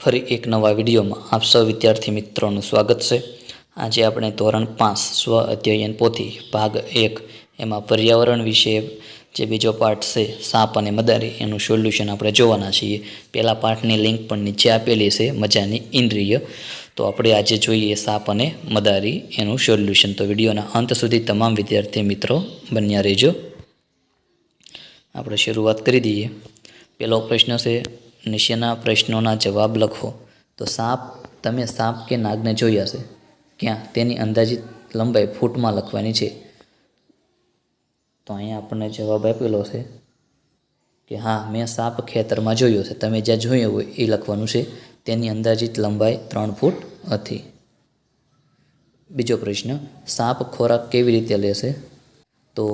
ફરી એક નવા વિડીયોમાં આપ સૌ વિદ્યાર્થી મિત્રોનું સ્વાગત છે. આજે આપણે ધોરણ પાંચ સ્વ અધ્યયન પોથી ભાગ એક એમાં પર્યાવરણ વિશે જે બીજો પાઠ છે, સાપ અને મદારી, એનું સોલ્યુશન આપણે જોવાના છીએ. પહેલાં પાઠની લિંક પણ નીચે આપેલી છે, મજાની ઇન્દ્રિય. તો આપણે આજે જોઈએ સાપ અને મદારી, એનું સોલ્યુશન. તો વિડીયોના અંત સુધી તમામ વિદ્યાર્થી મિત્રો બન્યા રહેજો. આપણે શરૂઆત કરી દઈએ. પહેલો પ્રશ્ન છે નીચેના પ્રશ્નોના જવાબ લખો. તો સાપ, તમે સાપ કે નાગને જોયા છે ક્યાં? તેની અંદાજિત લંબાઈ ફૂટમાં લખવાની છે. તો અહીંયા આપણને જવાબ આપેલો છે કે હા, મેં સાપ ખેતરમાં જોયો છે તમે જ્યાં જોયો હોય એ લખવાનું છે. તેની અંદાજિત લંબાઈ ત્રણ ફૂટ હતી. બીજો પ્રશ્ન, સાપ ખોરાક કેવી રીતે લેશે તો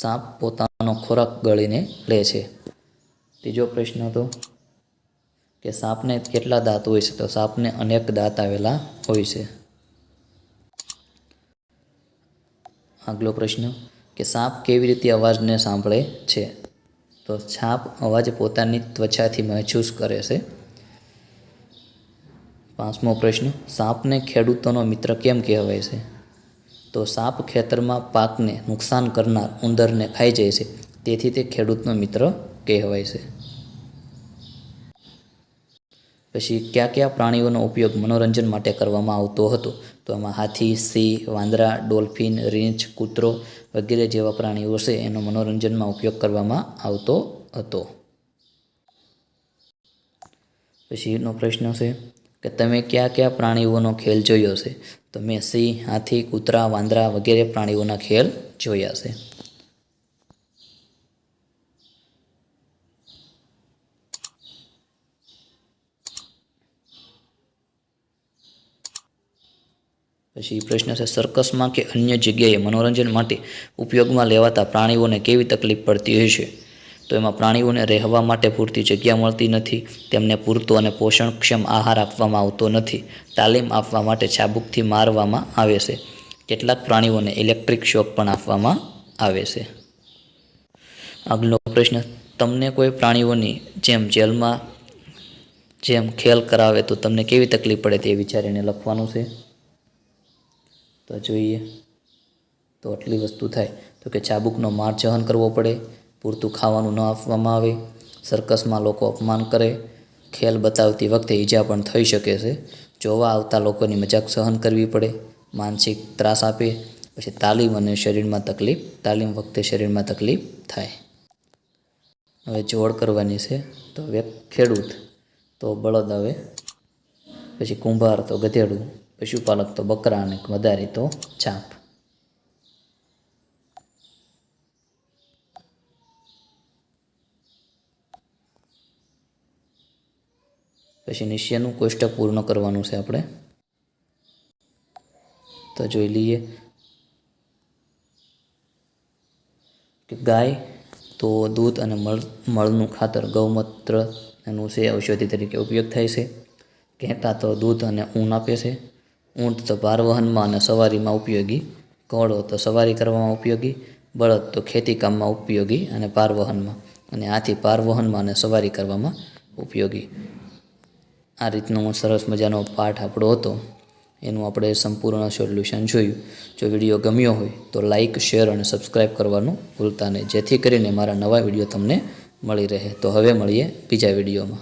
સાપ પોતાનો ખોરાક ગળીને લે છે. ત્રીજો પ્રશ્ન હતો કે સાપને કેટલા દાંત હોય છે? તો સાપને અનેક દાંત આવેલા હોય છે. આગલો પ્રશ્ન, કે સાપ કેવી રીતે અવાજને સાંભળે છે? તો સાપ અવાજ પોતાની ત્વચાથી મહેસૂસ કરે છે. પાંચમો પ્રશ્ન, સાપને ખેડૂતોનો મિત્ર કેમ કહેવાય છે? તો સાપ ખેતરમાં પાકને નુકસાન કરનાર ઉંદરને ખાઈ જાય છે. તેથી તે ખેડૂતનો મિત્ર કહેવાય છે. પછી કયા કયા પ્રાણીઓનો ઉપયોગ મનોરંજન માટે કરવામાં આવતો હતો? તો એમાં હાથી, સિંહ, વાંદરા, ડોલ્ફિન, રીંછ, કૂતરો વગેરે જેવા પ્રાણીઓ છે એનો મનોરંજનમાં ઉપયોગ કરવામાં આવતો હતો. પછીનો પ્રશ્ન છે કે તમે કયા કયા પ્રાણીઓનો ખેલ જોયો છે? તો મેં સિંહ, હાથી, કૂતરા, વાંદરા વગેરે પ્રાણીઓના ખેલ જોયા છે. પછી પ્રશ્ન છે સર્કસમાં કે અન્ય જગ્યાએ મનોરંજન માટે ઉપયોગમાં લેવાતા પ્રાણીઓને કેવી તકલીફ પડતી હશે તો એમાં પ્રાણીઓને રહેવા માટે પૂરતી જગ્યા મળતી નથી, તેમને પૂરતો અને પોષણક્ષમ આહાર આપવામાં આવતો નથી, તાલીમ આપવા માટે ચાબુકથી મારવામાં આવે છે. કેટલાક પ્રાણીઓને ઇલેક્ટ્રિક શોક પણ આપવામાં આવે છે. આગલો પ્રશ્ન, તમને કોઈ પ્રાણીઓની જેમ જેલમાં જેમ ખેલ કરાવે તો તમને કેવી તકલીફ પડે તે વિચારીને લખવાનું છે? તો જોઈએ. તો આટલી વસ્તુ થાય. તો કે ચાબુકનો માર સહન કરવો પડે પૂરતું ખાવાનું ન આપવામાં આવે સર્કસમાં લોકો અપમાન કરે, ખેલ બતાવતી વખતે ઈજા પણ થઈ શકે છે. જોવા આવતા લોકોની મજાક સહન કરવી પડે, માનસિક ત્રાસ આપે, પછી તાલીમ અને શરીરમાં તકલીફ, તાલીમ વખતે શરીરમાં તકલીફ થાય. હવે જોડ કરવાની છે, તો ખેડૂત, તો બળદ આવે, પછી કુંભાર તો ગધેડું, પશુપાલક તો બકરા અને મદારી તો ચાંપ. પછી નિશ્ચયનું કોષ્ટક પૂર્ણ કરવાનું છે આપણે. તો જોઈ લઈએ કે ગાય, તો દૂધ અને મળ, મળનું ખાતર ગૌમૂત્ર એનું છે, ઔષધિ તરીકે ઉપયોગ થાય છે. ઘેટા તો દૂધ અને ઊન આપે છે. ઊંટ તો ભારવહનમાં અને સવારીમાં ઉપયોગી. ઘોડો તો સવારી કરવામાં ઉપયોગી. બળદ તો ખેતી કામમાં ઉપયોગી અને ભારવહનમાં અને આથી ભારવહનમાં અને સવારી કરવામાં ઉપયોગી. આ રીતનો સરસ મજાનો પાઠ આપણો હતો. એનું આપણે સંપૂર્ણ સોલ્યુશન જોયું. જો વીડિયો ગમ્યો હોય તો લાઇક શેર અને સબસ્ક્રાઈબ કરવાનું ભૂલતા નહીં. જેથી કરીને મારા નવા વીડિયો તમને મળી રહે. તો હવે મળીએ બીજા વિડીયોમાં.